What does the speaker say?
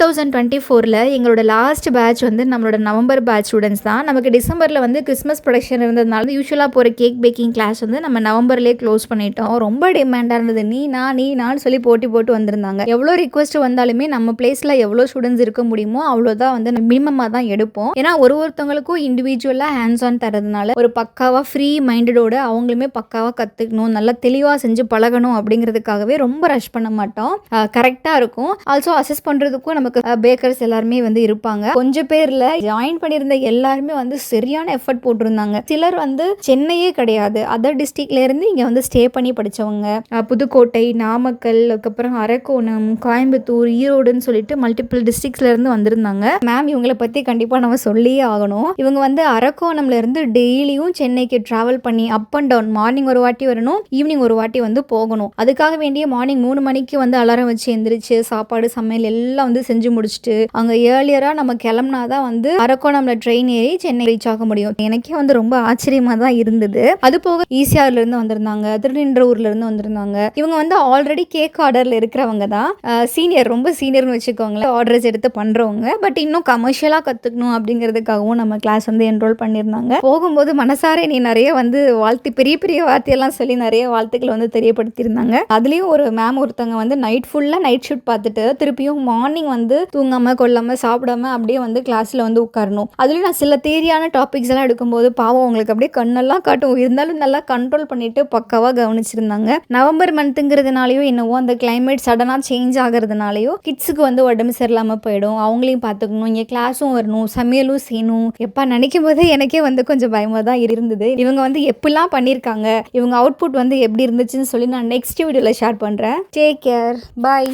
Thousand twenty ஃபோரில் எங்களோட last batch வந்து நம்மளோட நவம்பர் பேட்ச் ஸ்டூடெண்ட்ஸ் தான். நமக்கு டிசம்பரில் வந்து கிறிஸ்மஸ் ப்ரொடக்ஷன் இருந்ததுனால யூஸ்வலாக போகிற கேக் பேக்கிங் கிளாஸ் வந்து நம்ம நவம்பர்லேயே க்ளோஸ் பண்ணிட்டோம். ரொம்ப டிமாண்டாக இருந்தது. நீ நான் நீ நான் சொல்லி போட்டி போட்டு வந்திருந்தாங்க. எவ்வளோ ரிக்வஸ்ட் வந்தாலுமே நம்ம பிளேஸில் எவ்வளோ ஸ்டூடெண்ட்ஸ் இருக்க முடியுமோ அவ்வளோதான் வந்து மினிமமாக தான் எடுப்போம். ஏன்னா ஒரு ஒருத்தவங்களுக்கும் இண்டிவிஜுவலாக ஹேண்ட்ஸ் ஆன் தரதுனால ஒரு பக்காவாக ஃப்ரீ மைண்டடோட அவங்களுமே பக்காவாக கற்றுக்கணும் நல்லா தெளிவாக செஞ்சு பழகணும் அப்படிங்கிறதுக்காகவே ரொம்ப ரஷ் பண்ண மாட்டோம். கரெக்டாக இருக்கும். ஆல்சோ அசஸ் பண்ணுறதுக்கும் நம்ம நமக்கு பேக்கர்ஸ் எல்லாருமே வந்து இருப்பாங்க. கொஞ்சம் பேரில் ஜாயின் பண்ணியிருந்த எல்லாருமே வந்து சரியான எஃபர்ட் போட்டிருந்தாங்க. சிலர் வந்து சென்னையே கிடையாது. அதர் டிஸ்ட்ரிக்ட்ல இருந்து இங்கே வந்து ஸ்டே பண்ணி படிச்சவங்க. புதுக்கோட்டை நாமக்கல் அதுக்கப்புறம் அரக்கோணம் கோயம்புத்தூர் ஈரோடுன்னு சொல்லிட்டு மல்டிபிள் டிஸ்ட்ரிக்ஸ்ல இருந்து வந்திருந்தாங்க. மேம் இவங்கள பற்றி கண்டிப்பாக நம்ம சொல்லியே ஆகணும். இவங்க வந்து அரக்கோணம்ல இருந்து டெய்லியும் சென்னைக்கு டிராவல் பண்ணி அப் அண்ட் டவுன் மார்னிங் ஒரு வாட்டி வரணும் ஈவினிங் ஒரு வாட்டி வந்து போகணும். அதுக்காக வேண்டிய மார்னிங் மூணு மணிக்கு வந்து அலாரம் வச்சு எந்திரிச்சு சாப்பாடு சமையல் எல்லாம் வந்து செஞ்சு முடிச்சுட்டு அங்கே ஏர்லியராக நம்ம கிளம்புனா தான் வந்து அரக்கோணம்ல ட்ரெயின் ஏறி சென்னை ரீச் ஆக முடியும். எனக்கே வந்து ரொம்ப ஆச்சரியமா தான் இருந்தது. அது போக ஈசிஆர்லேருந்து வந்திருந்தாங்க திருநின்றவூர்ல இருந்து வந்திருந்தாங்க. இவங்க வந்து ஆல்ரெடி கேக் ஆர்டர்ல இருக்கிறவங்க தான். சீனியர் ரொம்ப சீனியர்னு வச்சுக்கோங்களேன் ஆர்டர்ஸ் எடுத்து பண்றவங்க. பட் இன்னும் கமர்ஷியலாக கத்துக்கணும் அப்படிங்கிறதுக்காகவும் நம்ம கிளாஸ் வந்து என்ரோல் பண்ணியிருந்தாங்க. போகும்போது மனசாரே நீ நிறைய வந்து வாழ்த்து பெரிய பெரிய வார்த்தையெல்லாம் சொல்லி நிறைய வாழ்த்துக்களை வந்து தெரியப்படுத்தியிருந்தாங்க. அதுலேயும் ஒரு மேம் ஒருத்தவங்க வந்து நைட் ஃபுல்லாக நைட் ஷூட் பார்த்துட்டு திருப்பியும் மார்னிங் வந்து வந்து தூங்காம கொள்ளாம சாப்பிடாம அப்படியே வந்து கிளாஸில் வந்து உட்காரணும். அதுலேயும் நான் சில தேரியான டாபிக்ஸ் எல்லாம் எடுக்கும்போது பாவம் அவங்களுக்கு அப்படியே கண்ணெல்லாம் காட்டும். இருந்தாலும் நல்லா கண்ட்ரோல் பண்ணிட்டு பக்காவாக கவனிச்சிருந்தாங்க. நவம்பர் மந்த்துங்கிறதுனாலையோ என்னவோ அந்த கிளைமேட் சடனாக சேஞ்ச் ஆகிறதுனாலையோ கிட்ஸுக்கு வந்து உடம்பு சரியில்லாமல் போயிடும். அவங்களையும் பார்த்துக்கணும். இங்கே கிளாஸும் வரணும். சமையலும் செய்யணும். எப்போ நினைக்கும் போதே எனக்கே வந்து கொஞ்சம் பயமாக தான் இருந்தது. இவங்க வந்து எப்படிலாம் பண்ணியிருக்காங்க இவங்க அவுட்புட் வந்து எப்படி இருந்துச்சுன்னு சொல்லி நான் நெக்ஸ்ட் வீடியோவில் ஷேர் பண்ணுறேன் டேக் கேர் பாய்